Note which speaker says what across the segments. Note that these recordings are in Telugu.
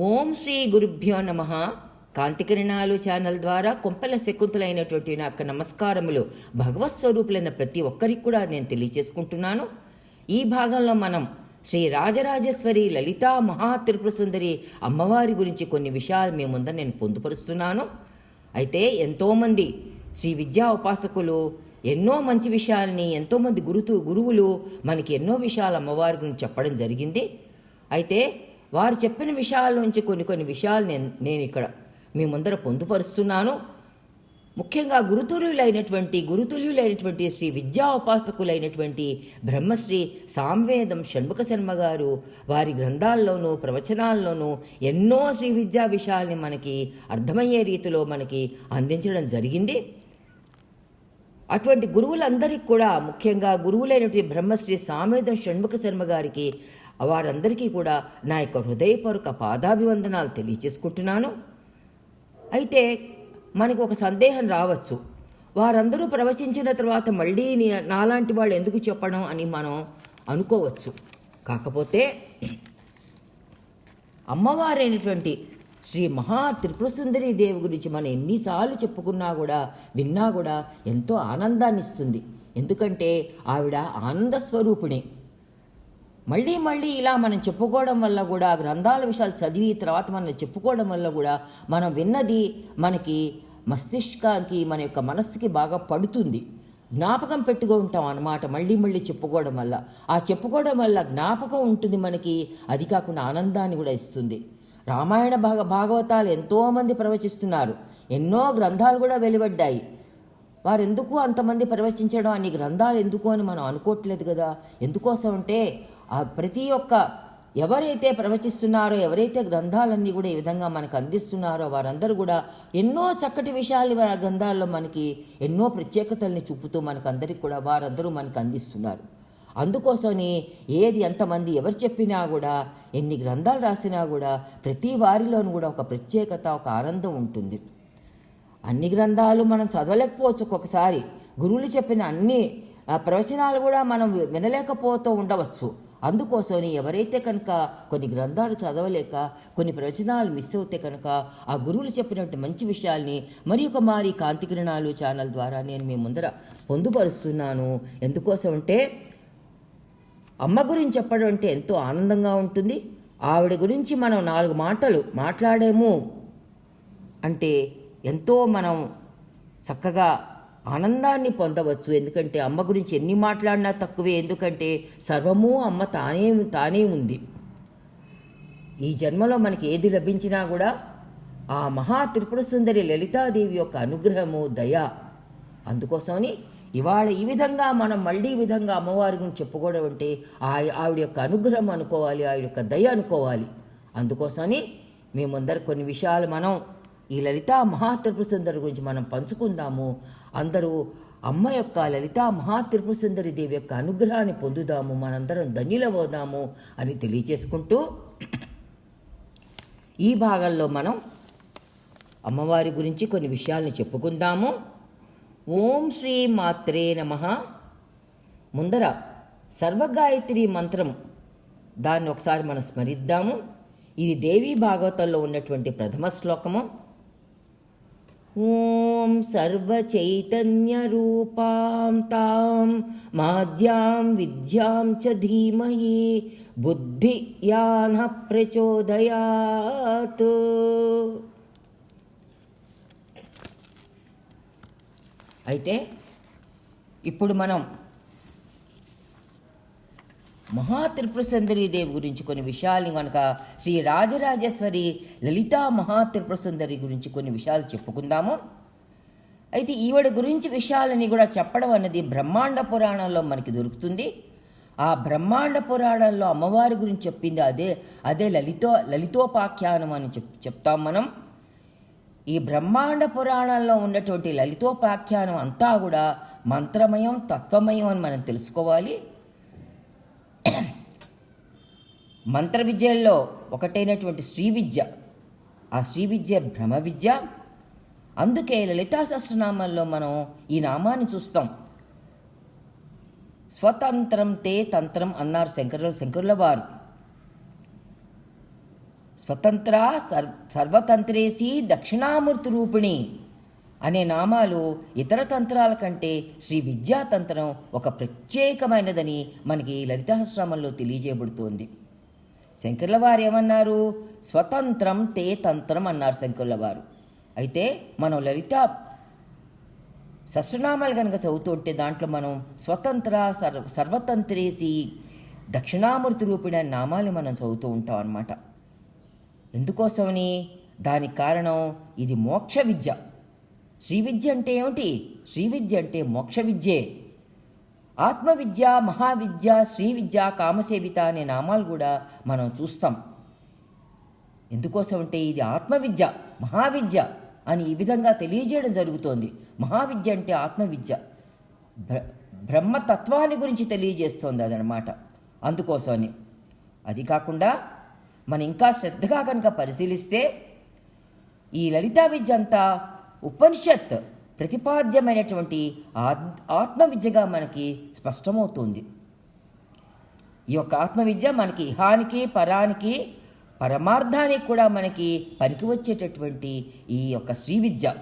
Speaker 1: ఓం శ్రీ గురుభ్యో నమ. కాంతికిరణాలు ఛానల్ ద్వారా కొంపెల శకుంతలైనటువంటి నా యొక్క నమస్కారములు భగవత్ స్వరూపులైన ప్రతి ఒక్కరికి కూడా నేను తెలియచేసుకుంటున్నాను ఈ భాగంలో మనం శ్రీ రాజరాజేశ్వరి లలితా మహా సుందరి అమ్మవారి గురించి కొన్ని విషయాలు మీ ముందర నేను పొందుపరుస్తున్నాను. అయితే ఎంతోమంది శ్రీ విద్యా ఉపాసకులు ఎన్నో మంచి విషయాల్ని ఎంతోమంది గురుతు గురువులు మనకి ఎన్నో విషయాలు అమ్మవారి గురించి చెప్పడం జరిగింది. అయితే వారు చెప్పిన విషయాల నుంచి కొన్ని కొన్ని విషయాలు నేను నేను ఇక్కడ మీ ముందర పొందుపరుస్తున్నాను. ముఖ్యంగా గురుతుల్యులైనటువంటి గురుతుల్యులైనటువంటి శ్రీ విద్యా ఉపాసకులైనటువంటి బ్రహ్మశ్రీ సాంవేదం షణ్ముఖ శర్మ గారు వారి గ్రంథాల్లోనూ ప్రవచనాల్లోనూ ఎన్నో శ్రీ విద్యా విషయాల్ని మనకి అర్థమయ్యే రీతిలో మనకి అందించడం జరిగింది. అటువంటి గురువులందరికీ కూడా ముఖ్యంగా గురువులైనటువంటి బ్రహ్మశ్రీ సామేదం షణ్ముఖ శర్మ గారికి వారందరికీ కూడా నా యొక్క హృదయపూర్వక పాదాభివందనాలు తెలియచేసుకుంటున్నాను. అయితే మనకు ఒక సందేహం రావచ్చు. వారందరూ ప్రవచించిన తర్వాత మళ్ళీ నాలాంటి వాళ్ళు ఎందుకు చెప్పడం అని మనం అనుకోవచ్చు. కాకపోతే అమ్మవారైనటువంటి శ్రీ మహా త్రిపురసుందరి దేవి గురించి మనం ఎన్నిసార్లు చెప్పుకున్నా కూడా విన్నా కూడా ఎంతో ఆనందాన్ని ఇస్తుంది ఎందుకంటే ఆవిడ ఆనంద స్వరూపిణి మళ్ళీ మళ్ళీ ఇలా మనం చెప్పుకోవడం వల్ల కూడా గ్రంథాల విషయాలు చదివి తర్వాత మనం చెప్పుకోవడం వల్ల కూడా మనం విన్నది మనకి మస్తిష్కానికి మన యొక్క మనస్సుకి బాగా పడుతుంది. జ్ఞాపకం పెట్టుకుంటాం అన్నమాట మళ్ళీ మళ్ళీ చెప్పుకోవడం వల్ల. ఆ చెప్పుకోవడం వల్ల జ్ఞాపకం ఉంటుంది మనకి అది కాకుండా ఆనందాన్ని కూడా ఇస్తుంది. రామాయణ భాగ భాగవతాలు ఎంతోమంది ప్రవచిస్తున్నారు. ఎన్నో గ్రంథాలు కూడా వెలువడ్డాయి. వారు ఎందుకు అంతమంది ప్రవచించడం? అన్ని గ్రంథాలు ఎందుకు అని మనం అనుకోవట్లేదు కదా. ఎందుకోసం అంటే ఆ ప్రతి ఒక్క ఎవరైతే ప్రవచిస్తున్నారో ఎవరైతే గ్రంథాలన్నీ కూడా ఈ విధంగా మనకు అందిస్తున్నారో వారందరూ కూడా ఎన్నో చక్కటి విషయాలు వారి గ్రంథాల్లో మనకి ఎన్నో ప్రత్యేకతల్ని చూపుతూ మనకు అందరికి కూడా వారందరూ మనకు అందిస్తున్నారు. అందుకోసమని ఏది ఎంతమంది ఎవరు చెప్పినా కూడా ఎన్ని గ్రంథాలు రాసినా కూడా ప్రతి వారిలోనూ కూడా ఒక ప్రత్యేకత ఒక ఆనందం ఉంటుంది. అన్ని గ్రంథాలు మనం చదవలేకపోవచ్చు ఒక్కొక్కసారి. గురువులు చెప్పిన అన్ని ఆ, ప్రవచనాలు కూడా మనం వినలేకపోతూ ఉండవచ్చు. అందుకోసమని ఎవరైతే కనుక కొన్ని గ్రంథాలు చదవలేక కొన్ని ప్రవచనాలు మిస్ అవుతే కనుక ఆ గురువులు చెప్పినట్టు మంచి విషయాల్ని మరి ఒక మారి కాంతి కిరణాలు ఛానల్ ద్వారా నేను మీ ముందర పొందుపరుస్తున్నాను. ఎందుకోసం అంటే అమ్మ గురించి చెప్పడం అంటే ఎంతో ఆనందంగా ఉంటుంది. ఆవిడ గురించి మనం నాలుగు మాటలు మాట్లాడేము అంటే ఎంతో మనం చక్కగా ఆనందాన్ని పొందవచ్చు. ఎందుకంటే అమ్మ గురించి ఎన్ని మాట్లాడినా తక్కువే. ఎందుకంటే సర్వము అమ్మ తానే తానే ఉంది. ఈ జన్మలో మనకి ఏది లభించినా కూడా ఆ మహా త్రిపుర సుందరి లలితాదేవి యొక్క అనుగ్రహము దయ అందుకోసమని ఇవాళ ఈ విధంగా మనం మళ్ళీ ఈ విధంగా అమ్మవారి గురించి చెప్పుకోవడం అంటే ఆ ఆవిడ యొక్క అనుగ్రహం అనుకోవాలి ఆవిడ యొక్క దయ అనుకోవాలి. అందుకోసమని మేమందరు కొన్ని విషయాలు మనం ఈ లలితా మహా త్రిపుర సుందరి గురించి మనం పంచుకుందాము. అందరూ అమ్మ యొక్క లలితా మహా త్రిపుర సుందరి దేవి యొక్క అనుగ్రహాన్ని పొందుదాము మనందరం ధన్యులవుదాము అని తెలియజేసుకుంటూ ఈ భాగంలో మనం అమ్మవారి గురించి కొన్ని విషయాలను చెప్పుకుందాము. ఓం శ్రీ మాత్రే నమ. ముందర సర్వగాయత్రి మంత్రం దాన్ని ఒకసారి మనం స్మరిద్దాము. ఇది దేవీ భాగవతంలో ఉన్నటువంటి ప్రథమ శ్లోకము. ఓం సర్వచైతన్యరూపాం తాం మాద్యాం విద్యాం చ ధీమహి బుద్ధి యాన ప్రచోదయాత్. అయితే ఇప్పుడు మనం మహా త్రిపుర సుందరి దేవి గురించి కొన్ని విషయాలు కనుక శ్రీ రాజరాజేశ్వరి లలితా మహా త్రిపుర సుందరి గురించి కొన్ని విషయాలు చెప్పుకుందాము. అయితే ఈవిడ గురించి విషయాలని కూడా చెప్పడం అన్నది బ్రహ్మాండ పురాణంలో మనకి దొరుకుతుంది. ఆ బ్రహ్మాండ పురాణంలో అమ్మవారి గురించి చెప్పింది అదే అదే లలితో లలితోపాఖ్యానం అని చెప్ చెప్తాం మనం. ఈ బ్రహ్మాండ పురాణంలో ఉన్నటువంటి లలితోపాఖ్యానం అంతా కూడా మంత్రమయం తత్వమయం అని మనం తెలుసుకోవాలి. మంత్ర విద్యల్లో ఒకటైనటువంటి శ్రీ విద్య. ఆ శ్రీ విద్య బ్రహ్మ విద్య. అందుకే లలితా సహస్రనామాల్లో మనం ఈ నామాన్ని చూస్తాం. స్వతంత్రం తే తంత్రం అన్నారు శంకరుల శంకరుల వారు. స్వతంత్ర సర్ సర్వతంత్రేసి దక్షిణామూర్తి రూపిణి అనే నామాలు ఇతర తంత్రాల కంటే శ్రీ విద్యాతంత్రం ఒక ప్రత్యేకమైనదని మనకి లలితాశ్రమంలో తెలియజేయబడుతోంది. శంకర్ల వారు ఏమన్నారు స్వతంత్రం తే తంత్రం అన్నారు శంకర్ల వారు అయితే మనం లలిత సస్రనామాలు కనుక చదువుతుంటే దాంట్లో మనం స్వతంత్ర సర్వ సర్వతంత్రేసి దక్షిణామూర్తి రూపిణ నామాలు మనం చదువుతూ ఉంటాం అన్నమాట. ఎందుకోసమని? దానికి కారణం ఇది మోక్ష విద్య. శ్రీ విద్య అంటే ఏమిటి? శ్రీ విద్య అంటే మోక్ష విద్యే. ఆత్మవిద్య మహావిద్య శ్రీ విద్య కామసేవిత అనే నామాలు కూడా మనం చూస్తాం. ఎందుకోసం అంటే ఇది ఆత్మవిద్య మహావిద్య అని ఈ విధంగా తెలియజేయడం జరుగుతోంది. మహావిద్య అంటే ఆత్మవిద్య. బ్ర బ్రహ్మతత్వాన్ని గురించి తెలియజేస్తోంది అదనమాట అందుకోసమని. అది కాకుండా మనం ఇంకా శ్రద్ధగా కనుక పరిశీలిస్తే ఈ లలితా విద్య అంతా ఉపనిషత్ ప్రతిపాద్యమైనటువంటి ఆత్- ఆత్మవిద్యగా మనకి స్పష్టమవుతుంది. ఈ యొక్క ఆత్మవిద్య మనకి ఇహానికి పరానికి పరమార్థానికి కూడా మనకి పనికి వచ్చేటటువంటి ఈ యొక్క శ్రీ విద్య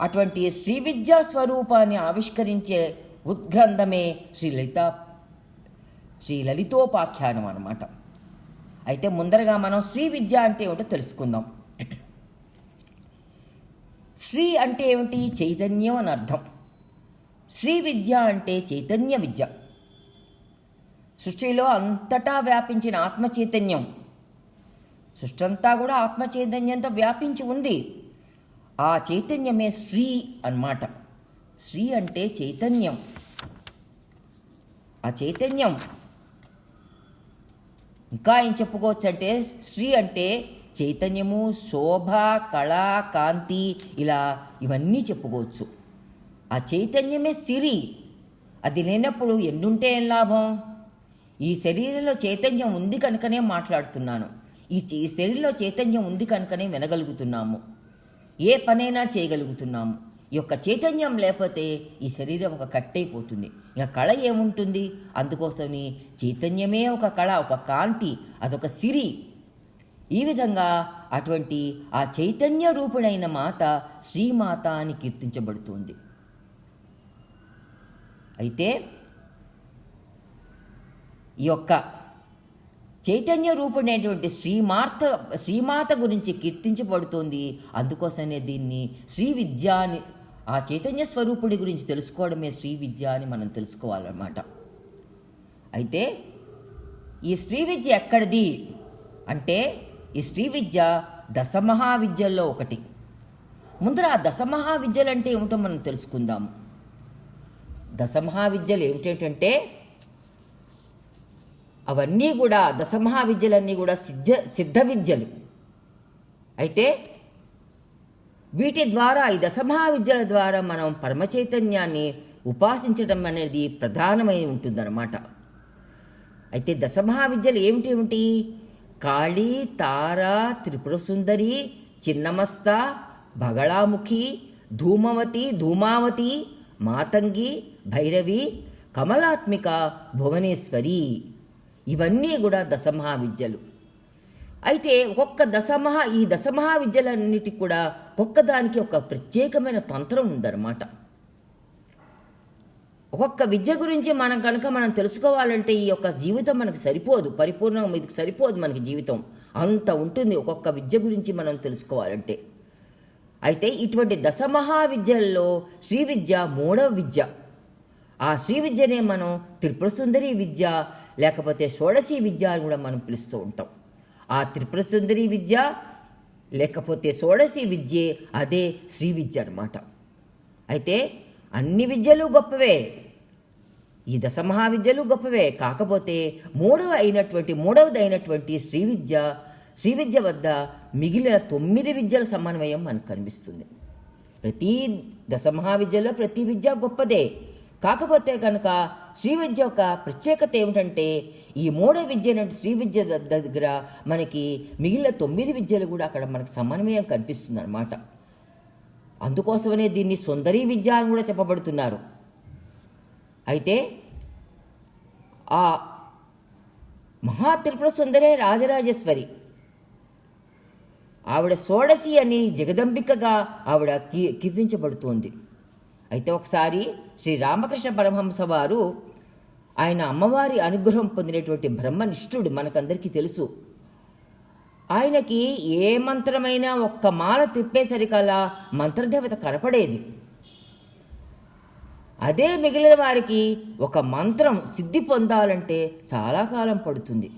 Speaker 1: అటువంటి శ్రీ విద్యా స్వరూపాన్ని ఆవిష్కరించే ఉద్గ్రంథమే శ్రీ లలిత శ్రీ లలితోపాఖ్యానం అనమాట అయితే ముందరగా మనం శ్రీ విద్య అంటే ఏమిటో తెలుసుకుందాం. శ్రీ అంటే ఏమిటి? చైతన్యం అని అర్థం. శ్రీ విద్య అంటే చైతన్య విద్య. సృష్టిలో అంతటా వ్యాపించిన ఆత్మ చైతన్యం సృష్టి అంతా కూడా ఆత్మ చైతన్యంతో వ్యాపించి ఉంది. ఆ చైతన్యమే శ్రీ అన్నమాట. శ్రీ అంటే చైతన్యం. ఆ చైతన్యం. ఇంకా ఏం చెప్పుకోవచ్చు అంటే శ్రీ అంటే చైతన్యము శోభ కళ కాంతి ఇలా ఇవన్నీ చెప్పుకోవచ్చు. ఆ చైతన్యమే సిరి. అది లేనప్పుడు ఎన్నుంటే ఏం లాభం? ఈ శరీరంలో చైతన్యం ఉంది కనుకనే మాట్లాడుతున్నాను. ఈ శరీరంలో చైతన్యం ఉంది కనుకనే వినగలుగుతున్నాము. ఏ పనైనా చేయగలుగుతున్నాము. ఈ యొక్క చైతన్యం లేకపోతే ఈ శరీరం ఒక కట్టయిపోతుంది ఇక కళ ఏముంటుంది? అందుకోసమని చైతన్యమే ఒక కళ ఒక కాంతి అదొక సిరి. ఈ విధంగా అటువంటి ఆ చైతన్య రూపుడైన మాత శ్రీమాత అని కీర్తించబడుతుంది. అయితే ఈ యొక్క చైతన్య రూపుడైనటువంటి శ్రీమార్త శ్రీమాత గురించి కీర్తించబడుతోంది. అందుకోసమే దీన్ని శ్రీ విద్య అని ఆ చైతన్య స్వరూపుడి గురించి తెలుసుకోవడమే శ్రీ విద్య అని మనం తెలుసుకోవాలన్నమాట. అయితే ఈ శ్రీ విద్య ఎక్కడిది? అంటే ఈ శ్రీ విద్య దశమహావిద్యల్లో ఒకటి. ముందర ఆ దశమహావిద్యలు అంటే ఏమిటో మనం తెలుసుకుందాము దశమహావిద్యలు ఏమిటంటే అవన్నీ కూడా దశమహావిద్యలన్నీ కూడా సిద్ధ సిద్ధ విద్యలు. అయితే వీటి ద్వారా ఈ దశమహావిద్యల ద్వారా మనం పరమ చైతన్యాన్ని ఉపాసించడం అనేది ప్రధానమై ఉంటుందన్నమాట. అయితే దశమహావిద్యలు ఏమిటి ఏమిటి? కాళీ తార త్రిపుర సుందరి చిన్నమస్త బగళాముఖి ధూమవతి ధూమావతి మాతంగి భైరవి కమలాత్మిక భువనేశ్వరి. ఇవన్నీ కూడా దశమహా విద్యలు అయితే ఒక్కొక్క దశమహా ఈ దశమహా విద్యలన్నిటికి కూడా ఒక్కొక్క దానికి ఒక ప్రత్యేకమైన తంత్రం ఉందన్నమాట. ఒక్కొక్క విద్య గురించి మనం కనుక మనం తెలుసుకోవాలంటే ఈ యొక్క జీవితం మనకు సరిపోదు పరిపూర్ణంగా ఇది సరిపోదు మనకి జీవితం. అంత ఉంటుంది ఒక్కొక్క విద్య గురించి మనం తెలుసుకోవాలంటే. అయితే ఇటువంటి దశమహా విద్యల్లో శ్రీ విద్య మూడవ విద్య. ఆ శ్రీ విద్యనే మనం త్రిపుర సుందరి విద్య లేకపోతే షోడశి విద్య అని కూడా మనం పిలుస్తూ ఉంటాం. ఆ త్రిపుర సుందరి విద్య లేకపోతే షోడశి విద్యే అదే శ్రీ విద్య అనమాట అయితే అన్ని విద్యలు గొప్పవే. ఈ దశ మహావిద్యలు గొప్పవే. కాకపోతే మూడవ అయినటువంటి మూడవది అయినటువంటి శ్రీ విద్య శ్రీ విద్య వద్ద మిగిలిన తొమ్మిది విద్యల సమన్వయం మనకు కనిపిస్తుంది. ప్రతి దశ మహావిద్యలో ప్రతి విద్య గొప్పదే. కాకపోతే కనుక శ్రీ విద్య యొక్క ప్రత్యేకత ఏమిటంటే ఈ మూడో విద్య అయిన శ్రీ విద్య దగ్గర మనకి మిగిలిన తొమ్మిది విద్యలు కూడా అక్కడ మనకు సమన్వయం కనిపిస్తుంది అనమాట అందుకోసమనే దీన్ని సుందరీ విద్య అని కూడా చెప్పబడుతున్నారు. అయితే ఆ మహా త్రిపుర సుందరే రాజరాజేశ్వరి. ఆవిడ సోడసి అని జగదంబికగా ఆవిడ కీ కీర్తించబడుతోంది. అయితే ఒకసారి శ్రీ రామకృష్ణ పరమహంస వారు ఆయన అమ్మవారి అనుగ్రహం పొందినటువంటి బ్రహ్మనిష్ఠుడు మనకందరికీ తెలుసు. ఆయనకి ఏ మంత్రమైనా ఒక్క మాల తిప్పేసరికల్లా మంత్రదేవత కనపడేది. అదే మిగిలిన వారికి ఒక మంత్రం సిద్ధి పొందాలంటే చాలా కాలం పడుతుంది.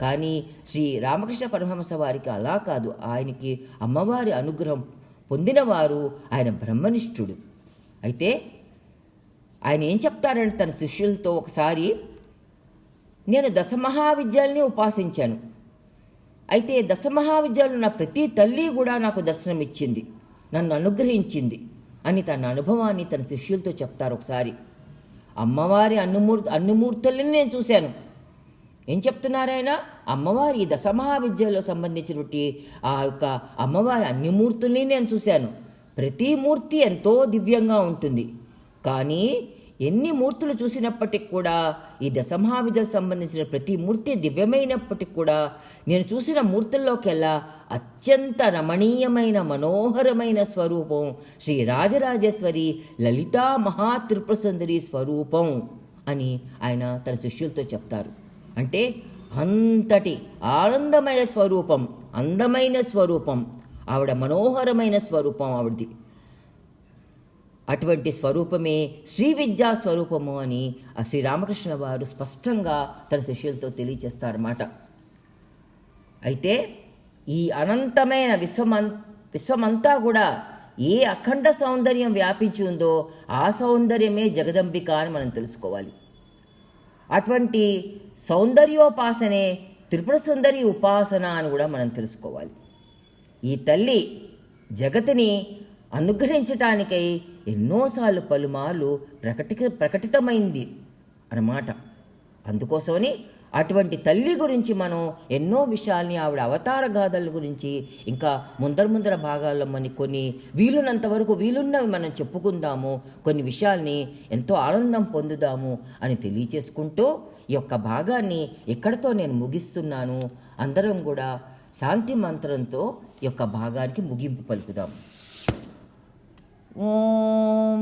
Speaker 1: కానీ శ్రీ రామకృష్ణ పరమహంస వారికి అలా కాదు. ఆయనకి అమ్మవారి అనుగ్రహం పొందినవారు ఆయన బ్రహ్మనిష్ఠుడు. అయితే ఆయన ఏం చెప్తారంటే తన శిష్యులతో ఒకసారి నేను దశమహావిద్యల్ని ఉపాసించాను. అయితే దశమహావిద్యాలు నా ప్రతి తల్లి కూడా నాకు దర్శనం ఇచ్చింది నన్ను అనుగ్రహించింది అని తన అనుభవాన్ని తన శిష్యులతో చెప్తారు ఒకసారి. అమ్మవారి అన్నుమూర్ అన్నుమూర్తులని నేను చూశాను. ఏం చెప్తున్నారాయన అమ్మవారి ఈ దశమహావిద్యలో సంబంధించినటువంటి ఆ యొక్క అమ్మవారి అన్ని మూర్తుల్ని నేను చూశాను. ప్రతి మూర్తి ఎంతో దివ్యంగా ఉంటుంది. కానీ ఎన్ని మూర్తులు చూసినప్పటికి కూడా ఈ దశమహావిద్యకు సంబంధించిన ప్రతి మూర్తి దివ్యమైనప్పటికి కూడా నేను చూసిన మూర్తుల్లోకెల్లా అత్యంత రమణీయమైన మనోహరమైన స్వరూపం శ్రీ రాజరాజేశ్వరి లలితా మహా స్వరూపం అని ఆయన తన శిష్యులతో చెప్తారు. అంటే అంతటి ఆనందమయ స్వరూపం అందమైన స్వరూపం ఆవిడ మనోహరమైన స్వరూపం ఆవిడది. అటువంటి స్వరూపమే శ్రీ విద్యా స్వరూపము అని ఆ శ్రీరామకృష్ణ వారు స్పష్టంగా తన శిష్యులతో తెలియచేస్తారన్నమాట అయితే ఈ అనంతమైన విశ్వమం విశ్వమంతా కూడా ఏ అఖండ సౌందర్యం వ్యాపించి ఉందో ఆ సౌందర్యమే జగదంబిక అని మనం తెలుసుకోవాలి. అటువంటి సౌందర్యోపాసనే త్రిపుర సుందరి ఉపాసన అని కూడా మనం తెలుసుకోవాలి. ఈ తల్లి జగతిని అనుగ్రహించటానికై ఎన్నోసార్లు పలుమార్లు ప్రకటిక ప్రకటితమైంది అన్నమాట. అందుకోసమని అటువంటి తల్లి గురించి మనం ఎన్నో విషయాల్ని ఆవిడ అవతార గాథల గురించి ఇంకా ముందర ముందర భాగాల్లో మన కొన్ని వీలున్నంత వరకు వీలున్నవి మనం చెప్పుకుందాము కొన్ని విషయాల్ని ఎంతో ఆనందం పొందుదాము అని తెలియచేసుకుంటూ ఈ యొక్క భాగాన్ని ఇక్కడతో నేను ముగిస్తున్నాను అందరం కూడా శాంతి మంత్రంతో ఈ యొక్క భాగానికి ముగింపు పలుకుదాం. ఓ